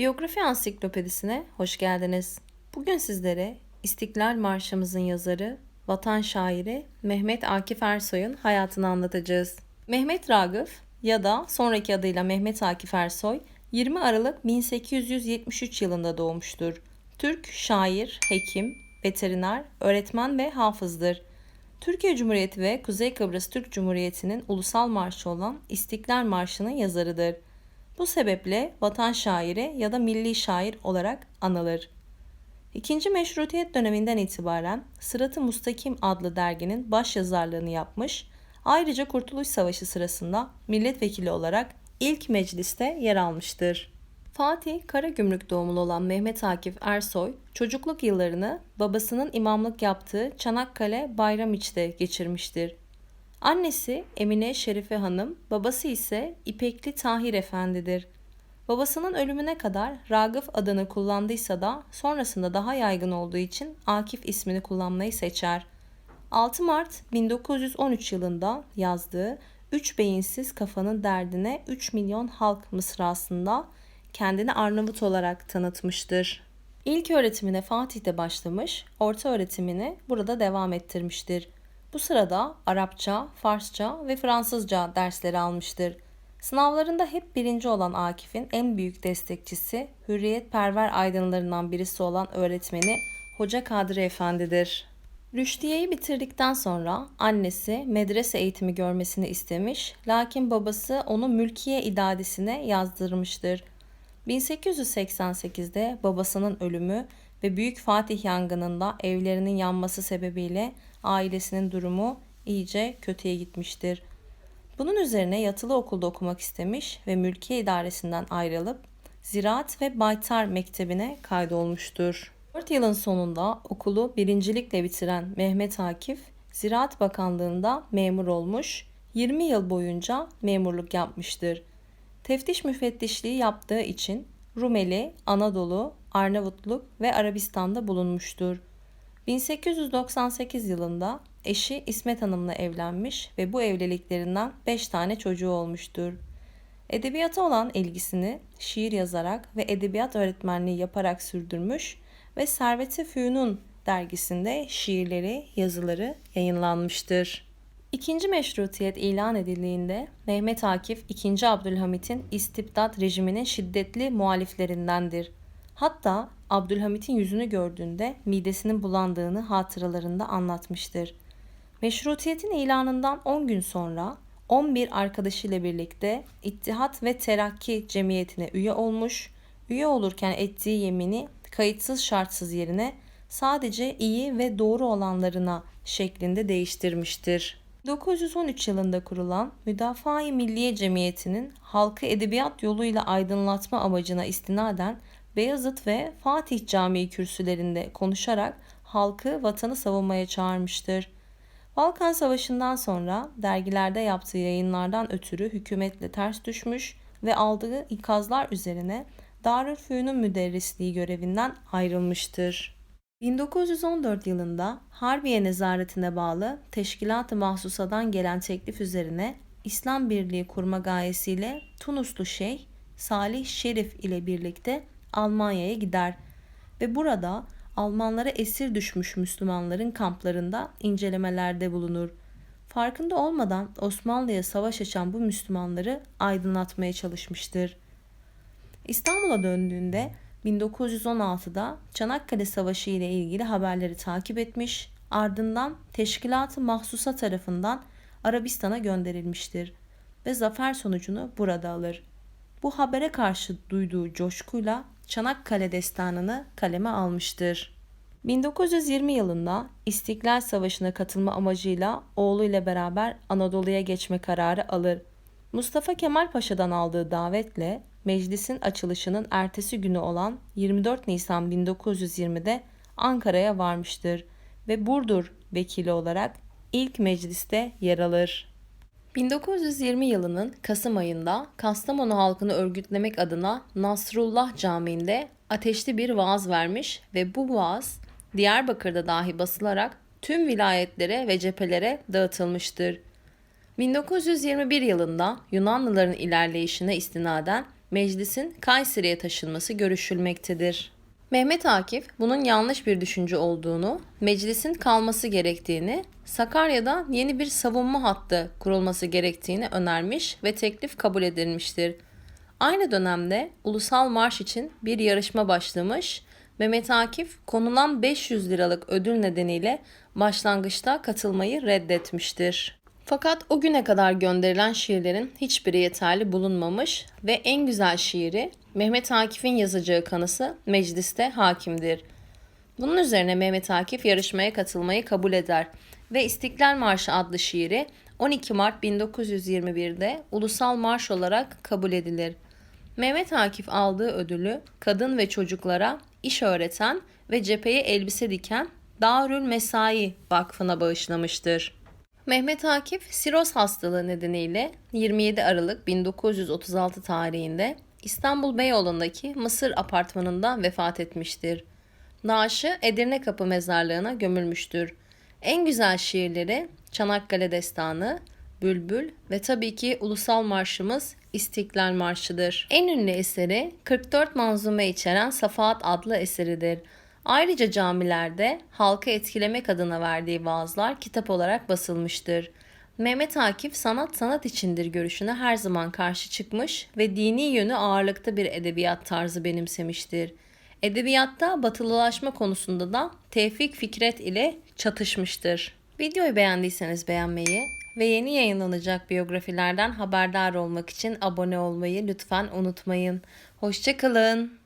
Biyografi Ansiklopedisine hoş geldiniz. Bugün sizlere İstiklal Marşımızın yazarı, vatan şairi Mehmet Akif Ersoy'un hayatını anlatacağız. Mehmet Ragıf ya da sonraki adıyla Mehmet Akif Ersoy 20 Aralık 1873 yılında doğmuştur. Türk şair, hekim, veteriner, öğretmen ve hafızdır. Türkiye Cumhuriyeti ve Kuzey Kıbrıs Türk Cumhuriyeti'nin ulusal marşı olan İstiklal Marşı'nın yazarıdır. Bu sebeple vatan şairi ya da milli şair olarak anılır. İkinci Meşrutiyet döneminden itibaren Sırat-ı Mustakim adlı derginin baş yazarlığını yapmış, ayrıca Kurtuluş Savaşı sırasında milletvekili olarak ilk mecliste yer almıştır. Fatih Karagümrük doğumlu olan Mehmet Akif Ersoy, çocukluk yıllarını babasının imamlık yaptığı Çanakkale Bayramiç'te geçirmiştir. Annesi Emine Şerife Hanım, babası ise İpekli Tahir Efendidir. Babasının ölümüne kadar Ragıf adını kullandıysa da sonrasında daha yaygın olduğu için Akif ismini kullanmayı seçer. 6 Mart 1913 yılında yazdığı Üç Beyinsiz Kafanın Derdine 3 Milyon Halk mısrasında kendini Arnavut olarak tanıtmıştır. İlk öğretimine Fatih'te başlamış, orta öğretimini burada devam ettirmiştir. Bu sırada Arapça, Farsça ve Fransızca dersleri almıştır. Sınavlarında hep birinci olan Akif'in en büyük destekçisi, hürriyetperver aydınlarından birisi olan öğretmeni Hoca Kadri Efendi'dir. Rüşdiye'yi bitirdikten sonra annesi medrese eğitimi görmesini istemiş, lakin babası onu mülkiye idadesine yazdırmıştır. 1888'de babasının ölümü ve Büyük Fatih yangınında evlerinin yanması sebebiyle ailesinin durumu iyice kötüye gitmiştir. Bunun üzerine yatılı okulda okumak istemiş ve mülkiye idaresinden ayrılıp Ziraat ve Baytar Mektebi'ne kaydolmuştur. 4 yılın sonunda okulu birincilikle bitiren Mehmet Akif, Ziraat Bakanlığı'nda memur olmuş, 20 yıl boyunca memurluk yapmıştır. Teftiş müfettişliği yaptığı için Rumeli, Anadolu, Arnavutluk ve Arabistan'da bulunmuştur. 1898 yılında eşi İsmet Hanım'la evlenmiş ve bu evliliklerinden 5 tane çocuğu olmuştur. Edebiyata olan ilgisini şiir yazarak ve edebiyat öğretmenliği yaparak sürdürmüş ve Servet-i Fünun dergisinde şiirleri, yazıları yayınlanmıştır. İkinci meşrutiyet ilan edildiğinde Mehmet Akif II. Abdülhamit'in istibdat rejiminin şiddetli muhaliflerindendir. Hatta Abdülhamit'in yüzünü gördüğünde midesinin bulandığını hatıralarında anlatmıştır. Meşrutiyetin ilanından 10 gün sonra 11 arkadaşıyla birlikte İttihat ve Terakki Cemiyeti'ne üye olmuş, üye olurken ettiği yemini kayıtsız şartsız yerine sadece iyi ve doğru olanlarına şeklinde değiştirmiştir. 1913 yılında kurulan Müdafaa-i Milliye Cemiyeti'nin halkı edebiyat yoluyla aydınlatma amacına istinaden Beyazıt ve Fatih Camii kürsülerinde konuşarak halkı vatanı savunmaya çağırmıştır. Balkan Savaşı'ndan sonra dergilerde yaptığı yayınlardan ötürü hükümetle ters düşmüş ve aldığı ikazlar üzerine Darülfünun müderrisliği görevinden ayrılmıştır. 1914 yılında Harbiye nezaretine bağlı Teşkilat-ı Mahsusa'dan gelen teklif üzerine İslam Birliği kurma gayesiyle Tunuslu Şeyh Salih Şerif ile birlikte Almanya'ya gider ve burada Almanlara esir düşmüş Müslümanların kamplarında incelemelerde bulunur. Farkında olmadan Osmanlı'ya savaş açan bu Müslümanları aydınlatmaya çalışmıştır. İstanbul'a döndüğünde 1916'da Çanakkale Savaşı ile ilgili haberleri takip etmiş, ardından Teşkilat-ı Mahsusa tarafından Arabistan'a gönderilmiştir ve zafer sonucunu burada alır. Bu habere karşı duyduğu coşkuyla Çanakkale destanını kaleme almıştır. 1920 yılında İstiklal Savaşı'na katılma amacıyla oğluyla beraber Anadolu'ya geçme kararı alır. Mustafa Kemal Paşa'dan aldığı davetle meclisin açılışının ertesi günü olan 24 Nisan 1920'de Ankara'ya varmıştır ve Burdur vekili olarak ilk mecliste yer alır. 1920 yılının Kasım ayında Kastamonu halkını örgütlemek adına Nasrullah Camii'nde ateşli bir vaaz vermiş ve bu vaaz Diyarbakır'da dahi basılarak tüm vilayetlere ve cephelere dağıtılmıştır. 1921 yılında Yunanlıların ilerleyişine istinaden meclisin Kayseri'ye taşınması görüşülmektedir. Mehmet Akif bunun yanlış bir düşünce olduğunu, meclisin kalması gerektiğini, Sakarya'da yeni bir savunma hattı kurulması gerektiğini önermiş ve teklif kabul edilmiştir. Aynı dönemde ulusal marş için bir yarışma başlamış. Mehmet Akif konulan 500 liralık ödül nedeniyle başlangıçta katılmayı reddetmiştir. Fakat o güne kadar gönderilen şiirlerin hiçbiri yeterli bulunmamış ve en güzel şiiri Mehmet Akif'in yazacağı kanısı mecliste hakimdir. Bunun üzerine Mehmet Akif yarışmaya katılmayı kabul eder ve İstiklal Marşı adlı şiiri 12 Mart 1921'de ulusal marş olarak kabul edilir. Mehmet Akif aldığı ödülü kadın ve çocuklara iş öğreten ve cepheye elbise diken Darül Mesai Vakfı'na bağışlamıştır. Mehmet Akif siroz hastalığı nedeniyle 27 Aralık 1936 tarihinde İstanbul Beyoğlu'ndaki Mısır apartmanında vefat etmiştir. Naaşı Edirne Kapı mezarlığına gömülmüştür. En güzel şiirleri Çanakkale Destanı, Bülbül ve tabii ki ulusal marşımız İstiklal Marşı'dır. En ünlü eseri 44 manzume içeren Safahat adlı eseridir. Ayrıca camilerde halkı etkilemek adına verdiği vaazlar kitap olarak basılmıştır. Mehmet Akif sanat sanat içindir görüşüne her zaman karşı çıkmış ve dini yönü ağırlıkta bir edebiyat tarzı benimsemiştir. Edebiyatta batılılaşma konusunda da Tevfik Fikret ile çatışmıştır. Videoyu beğendiyseniz beğenmeyi ve yeni yayınlanacak biyografilerden haberdar olmak için abone olmayı lütfen unutmayın. Hoşçakalın.